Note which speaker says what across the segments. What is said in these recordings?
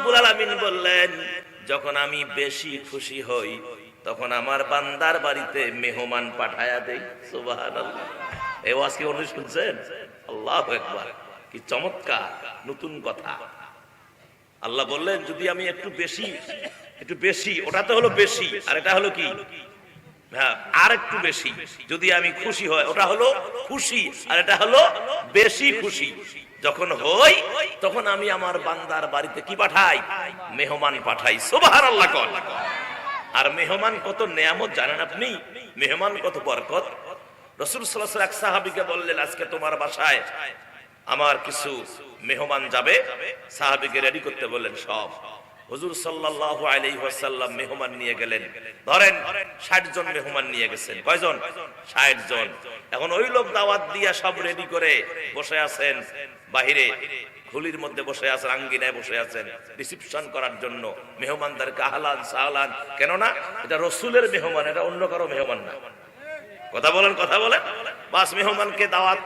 Speaker 1: রব্বুল আলামিন বললেন, যখন আমি বেশি খুশি হই, তখন আমার বান্দার বাড়িতে মেহমান পাঠায়া দেই। সুবহানাল্লাহ। এই ওয়াজ কি অনু শুনছেন? আল্লাহু আকবার। কি চমৎকার, নতুন কথা। আল্লাহ বললেন, যদি আমি একটু বেশি একটু বেশি, ওটা তো হলো বেশি, আর এটা হলো কি? হ্যাঁ আর একটু বেশি। যদি আমি খুশি হয় ওটা হলো খুশি, আর এটা হলো বেশি খুশি। যখন হই, তখন আমি আমার বান্দার বাড়িতে কি পাঠাই? মেহমান পাঠাই। সোবাহার আল্লাহ কন আর মেহমান কত নেয়ামত জানেন আপনি? মেহমান কত বরকত। রসুল সাল্লাহ এক সাহাবিকে বললেন, আজকে তোমার বাসায় আমার কিছু মেহমান যাবে। সাহাবিকে রেডি করতে বললেন, সব। হুজুর সাল্লাল্লাহু আলাইহি ওয়াসাল্লাম মেহমান নিয়ে গেলেন। ধরেন 60 জন মেহমান নিয়ে গেছেন। কয়জন? 60 জন। এখন ওই লোক দাওয়াত দিয়া সব রেডি করে বসে আছেন। বাহিরে খুলির মধ্যে বসে আছেন, আঙ্গিনায় বসে আছেন। রিসিপশন করার জন্য মেহমানদেরকে আহলান সাহলান। কেন না এটা রসুলের মেহমান, এটা অন্য কারও মেহমান না। কথা বলেন কথা বলেন। বাস মেহমানকে দাওয়াত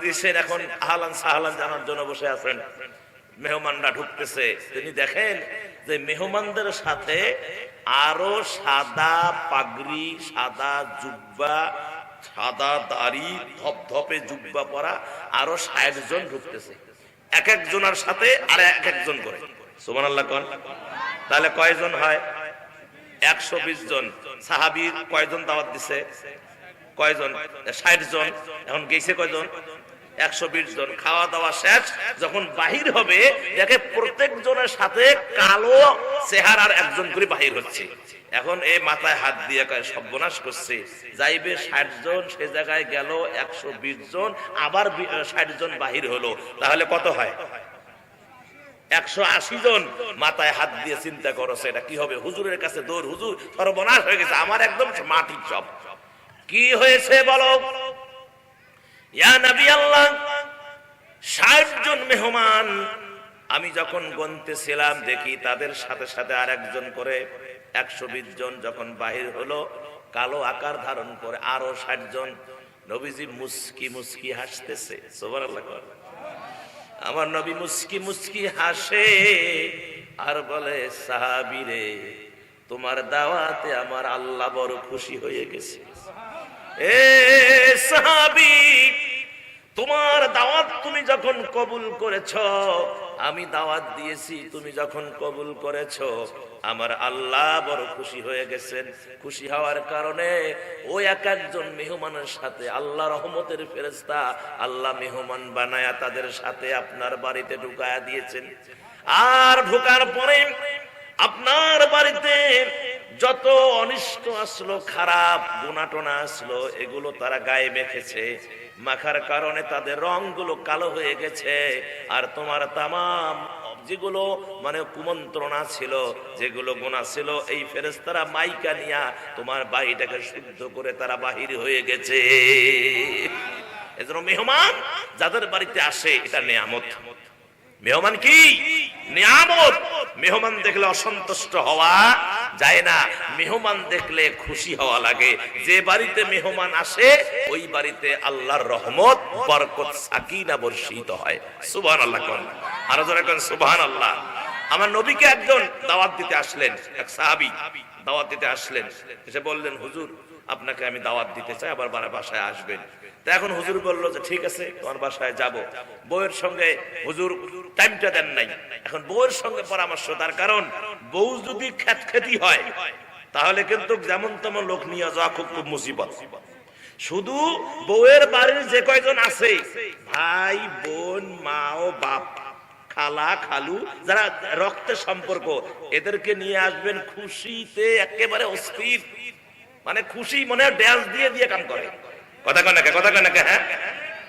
Speaker 1: দিয়েছেন। এখন আহলান সাহলান জানার জন্য বসে আছেন। মেহমানরা ঢুকতেছে। তিনি দেখেন যে মেহমানদের সাথে আরও সাদা পাগড়ি, সাদা জুব্বা, সাদা দাড়ি, ধপধপে জুব্বা পরা আরও ষাট জন ঢুকতেছে। এক একজনের সাথে আর এক একজন করে। সুমান আল্লাহ কন। তাহলে কয়জন হয়? একশো বিশ জন। সাহাবির কয়জন দাওয়াত দিছে? কয়জন? ষাট জন। এখন গেছে কয়জন? একশো বিশ জন। খাওয়া দাওয়া শেষ, যখন বাহির হবে, দেখে প্রত্যেক জনের সাথে কালো চেহারার একজন করে বাহির হচ্ছে। এখন এই মাথায় হাত দিয়ে সর্বনাশ করছে। যাইবে ষাট জন, সে জায়গায় গেল একশো বিশ জন, আবার ষাট জন বাহির হলো। তাহলে কত হয়? একশো আশি জন। মাথায় হাত দিয়ে চিন্তা করছে এটা কি হবে? হুজুরের কাছে দৌড়, হুজুর সর্বনাশ হয়ে গেছে, আমার একদম মাটির চপ। কি হয়েছে বলো? ইয়া নবী মেহমান। আমি যখন গনতেছিলাম, দেখি তাদের সাথে সাথে আর একজন করে একশো বিশ জন যখন বাহির হলো, কালো আকার ধারণ করে আরও ষাট জন। নবীজি মুস্কি মুস্কি হাসতেছে আমার নবী মুস্কি মুস্কি হাসে, আর বলে সাহাবিরে তোমার দাওয়াতে আমার আল্লাহ বড় খুশি হয়ে গেছে। এ সাহাবি তোমার দাওয়াত তুমি যখন কবুল করেছ, আমি দাওয়াত দিয়েছি, তুমি যখন কবুল করেছ, আমার আল্লাহ বড় খুশি হয়ে গেছেন। খুশি হওয়ার কারণে ওই এক একজন মেহমানের সাথে, আল্লাহ রহমতের ফেরেস্তা আল্লাহ মেহমান বানায়া তাদের সাথে আপনার বাড়িতে ঢুকায়া দিয়েছেন। আর ঢুকার পরে আপনার বাড়িতে যত অনিষ্ট আসলো, খারাপ গুণাটনা আসলো, এগুলো তারা গায়ে মেখেছে। মাখার কারণে তাদের রংগুলো কালো হয়ে গেছে। আর তোমার তামাম যেগুলো মানে কুমন্ত্রণা ছিল, যেগুলো গোনা ছিল, এই ফেরেস্তারা মাইকা নিয়া তোমার বাড়িটাকে শুদ্ধ করে তারা বাহির হয়ে গেছে। এজন্য মেহমান, যাদের বাড়িতে আসে, এটা নেয়ামত। মেহমান কি? নিয়ামত। মেহমান দেখলে অসন্তুষ্ট হওয়া যায় না। মেহমান দেখলে খুশি হওয়া লাগে। যে বাড়িতে মেহমান আসে, ওই বাড়িতে আল্লাহর রহমত, বরকত, সাকিনা বর্ষিত হয়। সুবহান আল্লাহ কোন। আরও কোন সুবহান আল্লাহ আমার নবীকে একজন দাওয়াত দিতে আসলেন, এক সাহাবী দাওয়াত দিতে আসলেন। এসে বললেন, হুজুর, আপনাকে আমি দাওয়াত দিতে চাই, আবার বারা, বাসায় আসবেন। তা এখন হুজুর বলল যে, ঠিক আছে, তোমার বাসায় যাব। বউয়ের সঙ্গে হুজুর টাইমটা দেন নাই। এখন বউয়ের সঙ্গে পরামর্শ, তার কারণ, বউ যদি খ্যাত খেতি হয়, তাহলে কিন্তু যেমন তেমন লোক নিয়ে যাওয়া খুব খুব মুসিবত। শুধু বউয়ের বাড়ির যে কয়জন আছে, ভাই, বোন, মা ও বাপ খালা, খালু, যারা রক্তের সম্পর্ক, এদেরকে নিয়ে আসবেন খুশিতে, একেবারে অস্থির। মানে খুশি মনে ড্যান্স দিয়ে দিয়ে কাম করে। কথা কয় কথা কয় নাকি হ্যাঁ?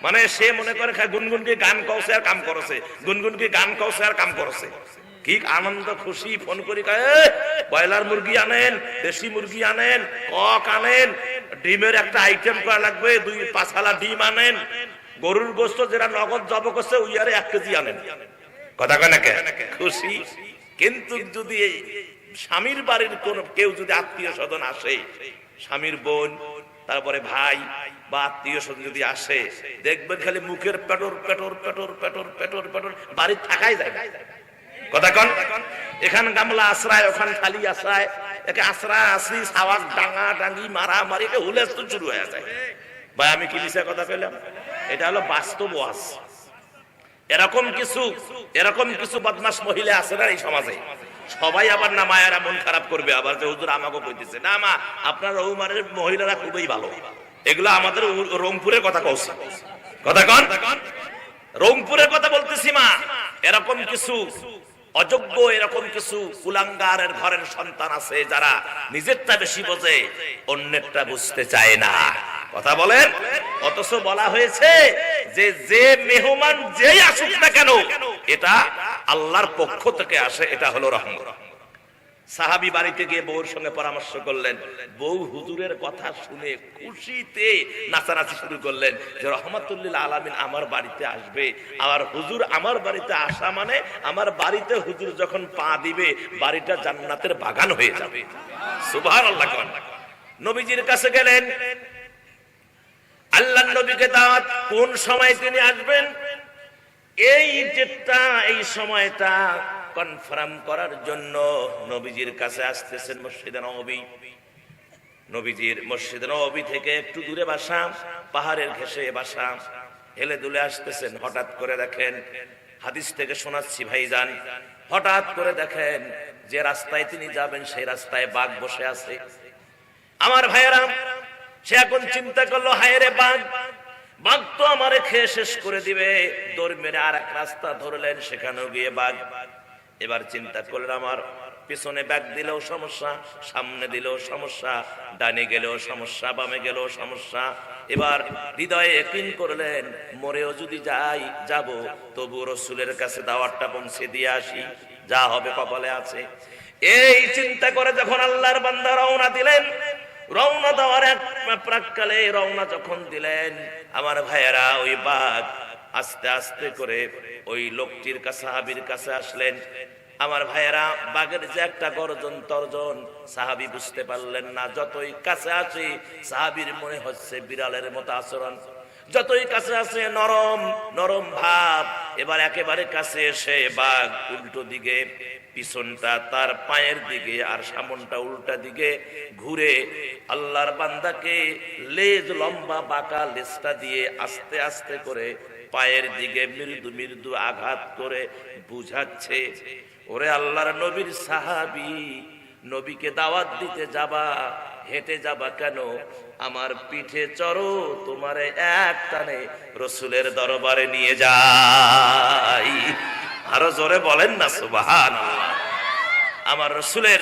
Speaker 1: মানে সে মনে করে খায় গুনগুনকে গান কৌছে আর কাম করছে? গুনগুনকে গান কৌছে আর কাম করছে? কি আনন্দ, খুশি, ফোন করি ব্রয়লার মুরগি আনেন, দেশি মুরগি আনেন, কক আনেন, ডিমের একটা আইটেম করা লাগবে, দুই পাঁচখালা ডিম আনেন, গরুর গোস্ত যেটা নগদ জব করছে, ওই আরে এক কেজি আনেন। কথা কয় নাকি খুশি। কিন্তু যদি স্বামীর বাড়ির কোন কেউ যদি আত্মীয় স্বজন আসে, স্বামীর বোন, তারপরে ভাই বা আত্মীয় স্বজন যদি আসে, দেখবেন খালি মুখের পেটর পেটর পেটর পেটর পেটর পেটর, বাড়ি থাকাই যায় না। কথা কন? এখান গামলা আশ্রায়, ওখান খালি আশ্রায়, একে আশ্রায় আসরি সাওয়াজ ডাঙা ডাঙ্গি মারা মারি একে হুলেস তো শুরু হয়ে যায়। ভাই, আমি কি কথা পেলাম এটা হলো বাস্তব ওয়াজ। এরকম কিছু এরকম কিছু বদমাস মহিলা আছে না এই সমাজে? সবাই আবার না মায়েরা মন খারাপ করবে, আবার যে হুজুর আমাকে কইতেছে, না মা, আপনার রৌমারের মহিলারা খুবই ভালো। এগুলো আমাদের রংপুরের কথা কৌছি কথা কন? রংপুরের কথা বলতেছি মা, এরকম কিছু অযোগ্য, এরকম কিছু কুলাঙ্গারের ঘরের সন্তান আছে যারা নিজেরটা বেশি বোঝে, অন্যেরটা বুঝতে চায় না। কথা বলেন? অথচ বলা হয়েছে যে যে মেহমান যেই আসুক না কেন, এটা আল্লাহর পক্ষ থেকে আসে, এটা হলো রহমত। সাহাবি বাড়িতে গিয়ে বউর সঙ্গে পরামর্শ করলেন। বউ হুজুরের কথা শুনে খুশিতে নাচানাচি শুরু করলেন যে, রহমতুল্লিল আলামিন আমার বাড়িতে আসবে। আর হুজুর আমার বাড়িতে আসা মানে আমার বাড়িতে হুজুর যখন পা দিবে, বাড়িটা জান্নাতের বাগান হয়ে যাবে। সুবহানাল্লাহ আল্লাহ নবীজির কাছে গেলেন। আল্লাহ নবীকে দাওয়াত কোন সময় তিনি আসবেন? এই ডেটটা এই সময়টা কনফার্ম করার জন্য নবীজির কাছে আসতেছেন মসজিদে নবী। নবীজির মসজিদ নবী থেকে একটু দূরে বাসা, পাহাড়ের ঘেসে বাসা, হেলে দুলে আসতেছেন। হঠাৎ করে দেখেন, হাদিস থেকে শোনাচ্ছি ভাই যান হঠাৎ করে দেখেন যে রাস্তায় তিনি যাবেন, সেই রাস্তায় বাঘ বসে আছে। আমার ভাইয়েরা সে এখন চিন্তা করল হায়রে বাঘ বাঘ তো আমারে খেয়ে শেষ করে দিবে। দৌড় মেরে আর এক রাস্তা ধরলেন, সেখানেও গিয়ে বাঘ। এবার চিন্তা করলেন, আমার পিছনে ব্যাগ দিলেও সমস্যা, সামনে দিলেও সমস্যা, ডানে গেলেও সমস্যা, বামে গেলেও সমস্যা। এবার হৃদয়ে একদিন করলেন, মরেও যদি যাই, যাব তবু রসুলের কাছে দাওয়াতটা পৌঁছে দিয়ে আসি, যা হবে কপালে আছে। এই চিন্তা করে যখন আল্লাহর বান্দা রওনা দিলেন রওনা দেওয়ার এক প্রাককালে রওনা যখন দিলেন, আমার ভাইয়েরা ওই বাঘ আস্তে আস্তে করে ওই লোকটির কাছে হাবির কাছে আসলেন। আমার ভাইয়েরা, বাঘের যে একটা গর্জন তর্জন, সাহাবি বুঝতে পারলেন না, যতই কাছে আসি সাহাবির মনে হচ্ছে বিড়ালের মতো আচরণ। যতই কাছে আছে, নরম নরম ভাব, এবার একেবারে কাছে এসে বাঘ উল্টো দিকে পিছনটা তার পায়ের দিকে আর সামনটা উল্টা দিকে ঘুরে আল্লাহর বান্দাকে লেজ লম্বা বাঁকা লেজটা দিয়ে আস্তে আস্তে করে পায়ের দিকে মৃদু মৃদু আঘাত করে বুঝাচ্ছে, ওরে আল্লাহর নবীর সাহাবি, নবীকে দাওয়াত দিতে যাবা, হেঁটে যাবা কেন? আমার পিঠে চড়ো, তোমারে এক টানে রসুলের দরবারে নিয়ে যাই। আরও জোরে বলেন না সুবাহান আমার রসুলের,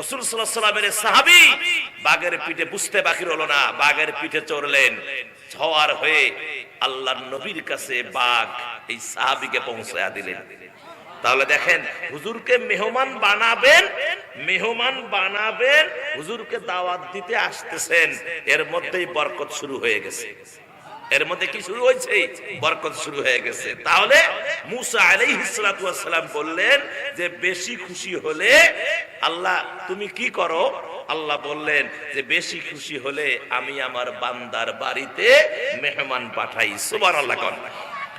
Speaker 1: রসুল সাল্লামের সাহাবি বাঘের পিঠে বুঝতে বাকি হলো না, বাঘের পিঠে চড়লেন। ঝওয়ার হয়ে আল্লাহর নবীর কাছে বাঘ এই সাহাবিকে পৌঁছায়া দিলেন। তাহলে দেখেন, হুজুরকে মেহমান বানাবেন মেহমান বানাবেন, হুজুরকে দাওয়াত দিতে আসতেছেন, এর মধ্যেই বরকত শুরু হয়ে গেছে। এর মধ্যে কি শুরু হয়েছে? বরকত শুরু হয়ে গেছে। তাহলে মুসা আলাই সালাতু বললেন যে, বেশি খুশি হলে আল্লাহ, তুমি কি করো? আল্লাহ বললেন যে, বেশি খুশি হলে আমি আমার বান্দার বাড়িতে মেহমান পাঠাই। সুবার আল্লাহ